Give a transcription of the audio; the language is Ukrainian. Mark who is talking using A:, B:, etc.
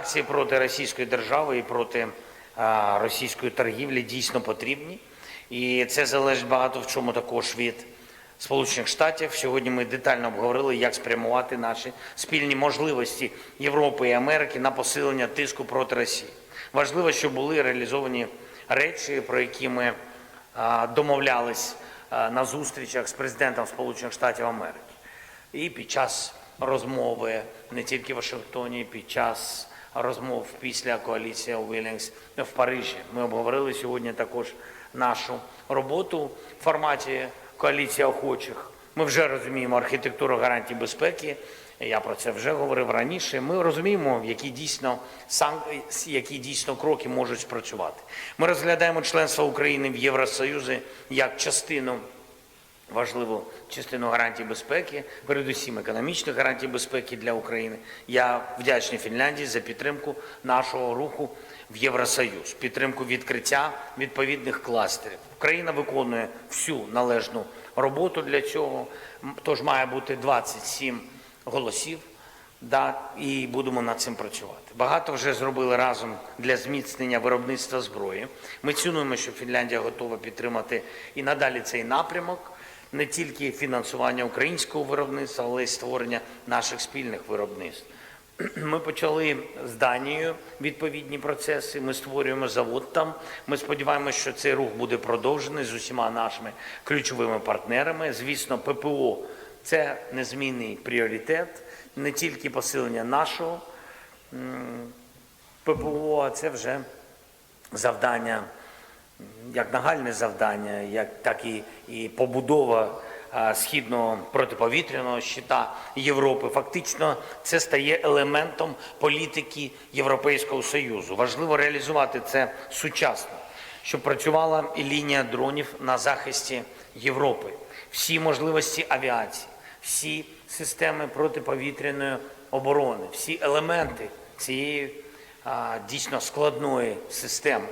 A: Санкції проти російської держави і проти а, російської торгівлі дійсно потрібні. І це залежить багато в чому також від Сполучених Штатів. Сьогодні ми детально обговорили, як спрямувати наші спільні можливості Європи і Америки на посилення тиску проти Росії. Важливо, щоб були реалізовані речі, про які ми а, домовлялись а, на зустрічах з президентом Сполучених Штатів Америки. І під час розмови не тільки в Вашингтоні, під час розмов після коаліції Уілінгс в Парижі. Ми обговорили сьогодні також нашу роботу в форматі коаліції охочих. Ми вже розуміємо архітектуру гарантій безпеки. Я про це вже говорив раніше. Ми розуміємо, які дійсно сан... які дійсно кроки можуть спрацювати. Ми розглядаємо членство України в Євросоюзі як частину важливу частину гарантій безпеки, передусім економічних гарантій безпеки для України. Я вдячний Фінляндії за підтримку нашого руху в Євросоюз, підтримку відкриття відповідних кластерів. Україна виконує всю належну роботу для цього. Тож має бути 27 голосів. Да, і будемо над цим працювати. Багато вже зробили разом для зміцнення виробництва зброї. Ми цінуємо, що Фінляндія готова підтримати і надалі цей напрямок, не тільки фінансування українського виробництва, але й створення наших спільних виробництв. Ми почали з Данією відповідні процеси. Ми створюємо завод там. Ми сподіваємося, що цей рух буде продовжений з усіма нашими ключовими партнерами. Звісно, ППО це незмінний пріоритет, не тільки посилення нашого ППО, а це вже завдання, як нагальне завдання, як так і, і побудова східного протиповітряного щита Європи. Фактично, це стає елементом політики Європейського Союзу. Важливо реалізувати це сучасно, щоб працювала і лінія дронів на захисті Європи, всі можливості авіації, всі системи протиповітряної оборони, всі елементи цієї дійсно складної системи.